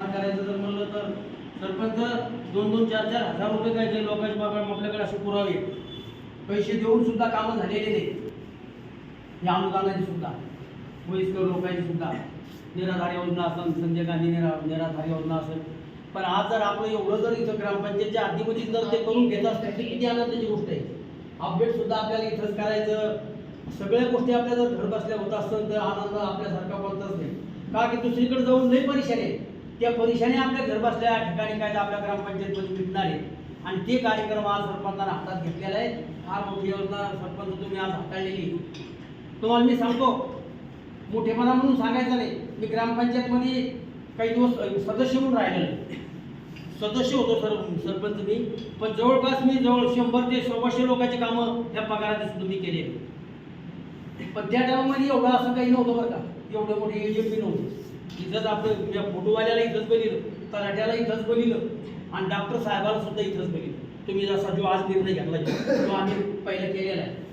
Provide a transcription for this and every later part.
करायचं जर म्हणलं तर सरपंच दोन दोन चार चार हजार रुपये काय जे लोकांच्या बाबा आपल्याकडे असे पुरावे पैसे देऊन सुद्धा कामं झालेले नाही या अनुदानाची सुद्धा वयस्कर लोकांची सुद्धा. निराधार योजना असेल संजय गांधी निरा निराधार योजना असेल. पण आज जर आपलं एवढं जर इथं ग्रामपंचायतच्या आधीमध्ये जर ते करून घेत असतात ते किती आनंदाची गोष्ट आहे. अपडेट सुद्धा आपल्याला इथंच करायचं. सगळ्या गोष्टी आपल्या जर घर बसल्या होत असतात तर आनंद आपल्यासारखा कोणताच नाही. का की दुसरीकडे जाऊन लई परेशानी आहे. त्या परीक्षाने आपल्या घर बसल्या ठिकाणी काय तर आपल्या ग्रामपंचायतमध्ये मिळणार आहे. आणि ते कार्यक्रम आज सरपंचानं हातात घेतलेला आहे. फार मोठी योजना सरपंच तुम्ही आज हाताळलेली तुम्हाला मी सांगतो मोठेपणा म्हणून सांगायचं नाही. मी ग्रामपंचायतमध्ये काही दिवस सदस्य म्हणून राहिलेलो सदस्य होतो सर सरपंच मी. पण जवळपास मी जवळ शंभर ते सव्वाशे लोकांची कामं त्या पगारात सुद्धा मी केली पण त्या टायमामध्ये एवढं असं काही नव्हतं बरं का. एवढं मोठे एजंट बी नव्हतं. इथंच आपलं या फोटोवाल्याला इथंच बनिलं तलाट्याला इथंच बनिलं आणि डॉक्टर साहेबाला सुद्धा इथंच बनिलं. तुम्ही जसा जो आज निर्णय घेतला तो आम्ही पहिला केलेला आहे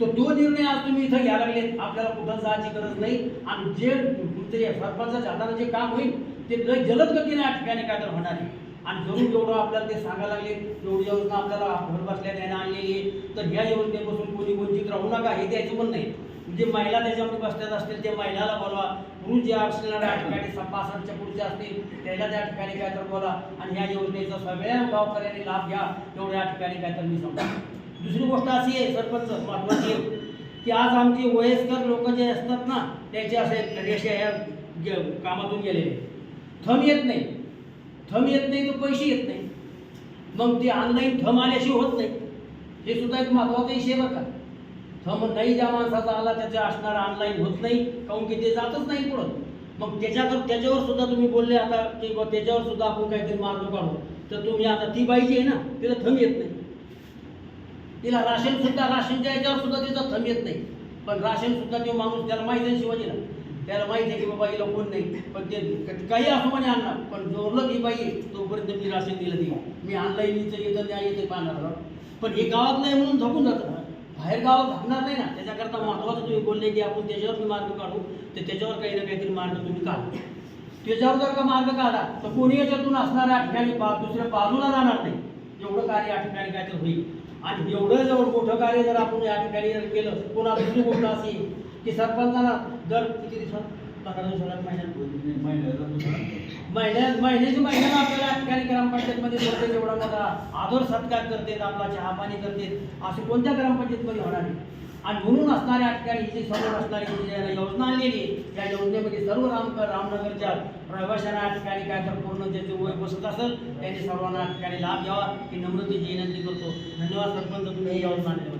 तो तो निर्णय आज तुम्ही इथं घ्यायला लागले आपल्याला कुठं जायची गरज नाही. आणि जे तुमचे सरपंचाच्या हाताने जे काम होईल ते लय जलद गतीने या ठिकाणी काय तर होणार आहे. आणि जरूर जेवढं आपल्याला ते सांगायला लागले जेवढी योजना आपल्याला घर बसल्या त्याने आणलेली आहे तर ह्या योजनेपासून कोणी वंचित राहू नका हे द्यायचं पण नाही. जे महिला त्याच्यामध्ये बसण्यात असतील त्या महिलाला बोलवा. पुरुष जे असणार त्या ठिकाणी पासष्टच्या पुढचे असतील त्याला त्या ठिकाणी काय तर बोला आणि ह्या योजनेचा सगळ्या गावकऱ्यांनी लाभ घ्या एवढं या ठिकाणी काय तर मी सांगतो. दुसरी गोष्ट अशी आहे सरपंच महत्वाची आहे की आज आमचे वयस्कर लोक जे असतात ना त्याचे असे रेषा ह्या कामातून गेलेले. थम येत नाही. थम येत नाही तर पैसे येत नाही. मग ते ऑनलाईन थम आल्याशिवाय होत नाही. हे सुद्धा एक महत्त्वाचा विषय बरं का. थंब नाही ज्या माणसाचा आला त्याचे असणार ऑनलाईन होत नाही काऊन की ते जातच नाही पुढं. मग त्याच्यावर त्याच्यावर सुद्धा तुम्ही बोलले आता की त्याच्यावर सुद्धा आपण काहीतरी मार्ग काढू. तर तुम्ही आता ती बाई जी आहे ना तिला थंब येत नाही. तिला राशन सुद्धा राशनच्या याच्यावर सुद्धा तिचा थंब येत नाही. पण राशन सुद्धा तो माणूस त्याला माहिती आहे शिवाजीला. त्याला माहिती आहे की बाबा हिला कोण नाही पण ते काही असो म्हणे आणणार. पण जोरलं की बाई तोपर्यंत मी राशन दिलं नाही मी ऑनलाईन इथं येतं त्या येते पाहणार. पण हे गावात नाही म्हणून झोपून जातं. बाहेर गावात धकणार नाही ना त्याच्याकरता महत्त्वाचं तुम्ही बोलले की आपण त्याच्यावर मी मार्ग काढू तर त्याच्यावर काही ना काहीतरी मार्ग तुम्ही काढू. त्याच्यावर जर का मार्ग काढा तर कोणी याच्यातून असणाऱ्या ठिकाणी बा दुसऱ्या बाजूला जाणार नाही. एवढं कार्य या ठिकाणी काहीतरी होईल. आणि एवढं जवळ मोठं कार्य जर आपण या ठिकाणी जर केलं पुन्हा दुसरी गोष्ट अशी की सरपंचांना दर किती दिवसात? महिन्यात म्हणजे महिन्याची महिन्याला आपल्याला ठिकाणी ग्रामपंचायतमध्ये करते एवढा मोठा आदर सत्कार करते आपला चहा पाणी करते. असे कोणत्या ग्रामपंचायतमध्ये होणार नाही आणि म्हणून असणाऱ्या ठिकाणी ही जी समोर असणारी जी योजना आणलेली त्या योजनेमध्ये सर्व राम रामनगरच्या प्रवाशांना ठिकाणी काय तर पूर्ण ज्याचे वय बसत असेल त्यांनी सर्वांना ठिकाणी लाभ घ्यावा. ही नम्रतेची विनंती करतो. धन्यवाद सरपंच तुम्ही ही योजना आणली